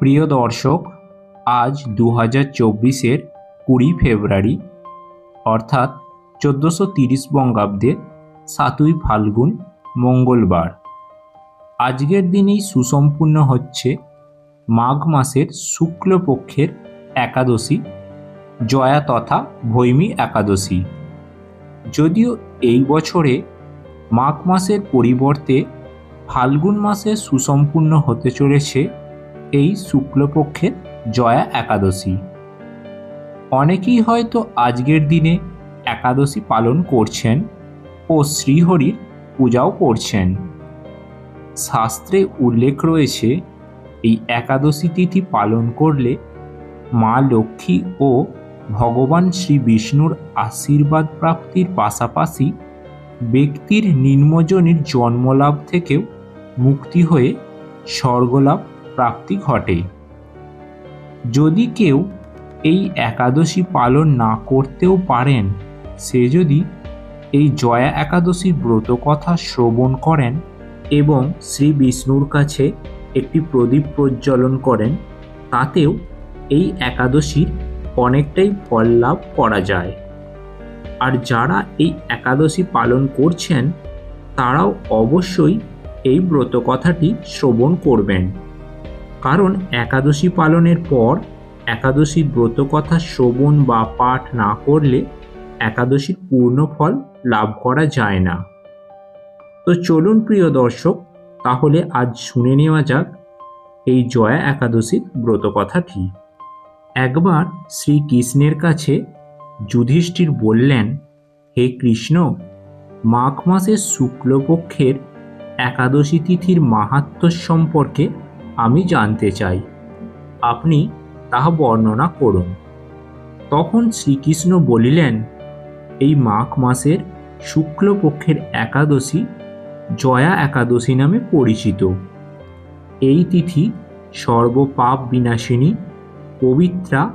প্রিয় দর্শক, আজ দু হাজার চব্বিশের কুড়ি ফেব্রুয়ারি, অর্থাৎ চোদ্দোশো তিরিশ বঙ্গাব্দের সাতই ফাল্গুন মঙ্গলবার। আজকের দিনেই সুসম্পূর্ণ হচ্ছে মাঘ মাসের শুক্লপক্ষের একাদশী, জয়া তথা ভৈমী একাদশী। যদিও এই বছরে মাঘ মাসের পরিবর্তে ফাল্গুন মাসে সুসম্পূর্ণ হতে চলেছে এই শুক্লপক্ষের জয়া একাদশী। অনেকেই হয়তো আজকের দিনে একাদশী পালন করছেন ও শ্রীহরির পূজাও করছেন। শাস্ত্রে উল্লেখ রয়েছে, এই একাদশী তিথি পালন করলে মা লক্ষ্মী ও ভগবান শ্রী বিষ্ণুর আশীর্বাদ প্রাপ্তির পাশাপাশি ব্যক্তির নিম্নজনীর জন্মলাভ থেকেও মুক্তি হয়ে স্বর্গলাভ প্রাপ্তি ঘটে। যদি কেউ এই একাদশী পালন না করতেও পারেন, সে যদি এই জয়া একাদশীর ব্রত কথা শ্রবণ করেন এবং শ্রী বিষ্ণুর কাছে একটি প্রদীপ প্রজ্বলন করেন, তাতেও এই একাদশীর অনেকটাই ফল লাভ করা যায়। আর যারা এই একাদশী পালন করছেন, তারাও অবশ্যই এই ব্রত কথাটি শ্রবণ করবেন। কারণ একাদশী পালনের পর একাদশীর ব্রত কথা শ্রবণ বা পাঠ না করলে একাদশীর পূর্ণ ফল লাভ করা যায় না। তো চলুন প্রিয় দর্শক, তাহলে আজ শুনে নেওয়া যাক এই জয়া একাদশীর ব্রত কথাটি। একবার শ্রীকৃষ্ণের কাছে যুধিষ্ঠির বললেন, হে কৃষ্ণ, মাঘ মাসের শুক্লপক্ষের একাদশী তিথির মাহাত্ম্য সম্পর্কে আমি জানতে চাই। আপনি তাহা বর্ণনা করুন। তখন শ্রীকৃষ্ণ বলিলেন, এই মাঘ মাসের শুক্লপক্ষের একাদশী জয়া একাদশী নামে পরিচিত। এই তিথি সর্বপাপ বিনাশিনী, পবিত্রা,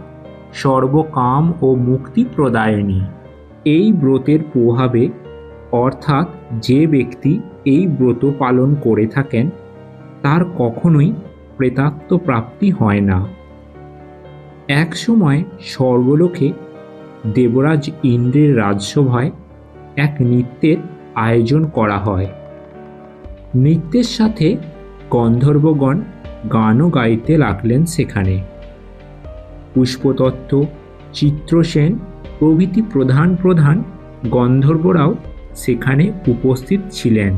সর্বকাম ও মুক্তি প্রদায়িনী। এই ব্রতের প্রভাবে অর্থাৎ যে ব্যক্তি এই ব্রত পালন করে থাকেন, তার কখনোই প্রেতাত্ম প্রাপ্তি হয় না। একসময় স্বর্গলোকে দেবরাজ ইন্দ্রের রাজসভায় এক নৃত্যের আয়োজন করা হয়। নৃত্যের সাথে গন্ধর্বগণ গানও গাইতে লাগলেন সেখানে। পুষ্পতত্ত্ব, চিত্রসেন প্রভৃতি প্রধান প্রধান গন্ধর্বরাও সেখানে উপস্থিত ছিলেন।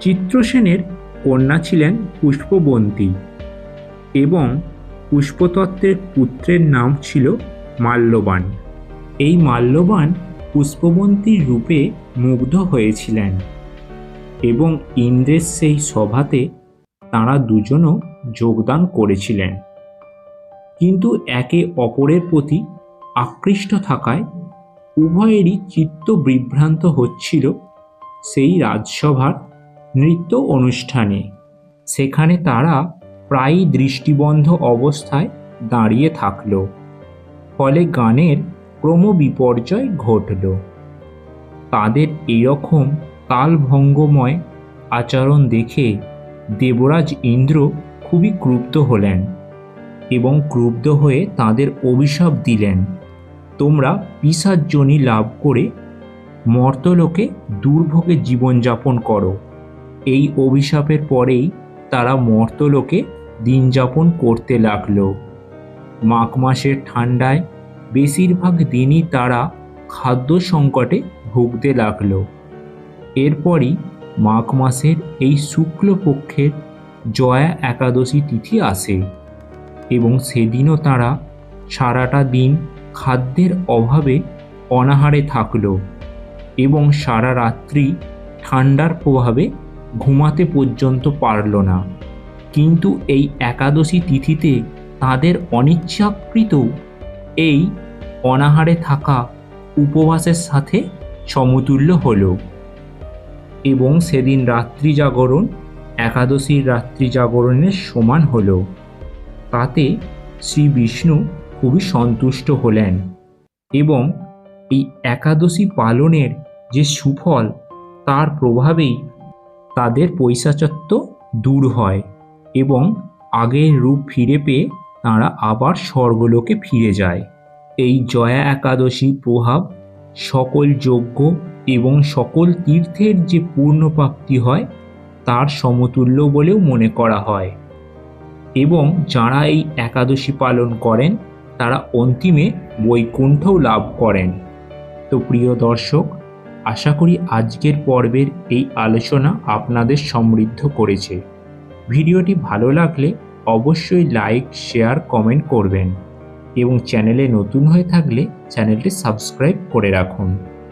চিত্রসেনের কন্যা ছিলেন পুষ্পবন্তী এবং পুষ্পতত্ত্বের পুত্রের নাম ছিল মাল্যবান। এই মাল্যবান পুষ্পবন্তীর রূপে মুগ্ধ হয়েছিলেন এবং ইন্দ্রের সেই সভাতে তাঁরা দুজনও যোগদান করেছিলেন। কিন্তু একে অপরের প্রতি আকৃষ্ট থাকায় উভয়েরই চিত্ত বিভ্রান্ত হচ্ছিল সেই রাজসভার নৃত্য অনুষ্ঠানে। সেখানে তারা প্রায়ই দৃষ্টিবন্ধ অবস্থায় দাঁড়িয়ে থাকল। ফলে গানের ক্রমবিপর্যয় ঘটল। তাদের এরকম তালভঙ্গময় আচরণ দেখে দেবরাজ ইন্দ্র খুবই ক্রুব্ধ হলেন এবং ক্রুব্ধ হয়ে তাদের অভিশাপ দিলেন। তোমরা পিসার্জনী লাভ করে মর্তলোকে দুর্ভোগে জীবনযাপন করো। এই অভিশাপের পরেই তারা মর্তলোকে দিনযাপন করতে লাগল। মাঘ মাসের ঠান্ডায় বেশিরভাগ দিনই তারা খাদ্য সংকটে ভুগতে লাগল। এরপরই মাঘ মাসের এই শুক্লপক্ষের জয়া একাদশী তিথি আসে এবং সেদিনও তারা সারাটা দিন খাদ্যের অভাবে অনাহারে থাকল এবং সারা রাত্রি ঠান্ডার প্রভাবে ঘুমাতে পর্যন্ত পারল না। কিন্তু এই একাদশী তিথিতে তাদের অনিচ্ছাকৃত এই অনাহারে থাকা উপবাসের সাথে সমতুল্য হল এবং সেদিন রাত্রি জাগরণ একাদশীর রাত্রি জাগরণের সমান হল। তাতে শ্রী বিষ্ণু খুবই সন্তুষ্ট হলেন এবং এই একাদশী পালনের যে সুফল, তার প্রভাবেই তাদের পৈশাচত্ব দূর হয় এবং আগের রূপ ফিরে পেয়ে তাঁরা আবার স্বর্গলোকে ফিরে যায়। এই জয়া একাদশী প্রভাব সকল যজ্ঞ এবং সকল তীর্থের যে পূর্ণপ্রাপ্তি হয়, তার সমতুল্য বলেও মনে করা হয়। এবং যারা এই একাদশী পালন করেন, তারা অন্তিমে বৈকুণ্ঠও লাভ করেন। তো প্রিয় দর্শক আশা করি আজকের পর্বের এই আলোচনা আপনাদের সমৃদ্ধ করেছে। ভিডিওটি ভালো লাগলে অবশ্যই লাইক, শেয়ার, কমেন্ট করবেন এবং চ্যানেলে নতুন হয়ে থাকলে চ্যানেলটি সাবস্ক্রাইব করে রাখুন।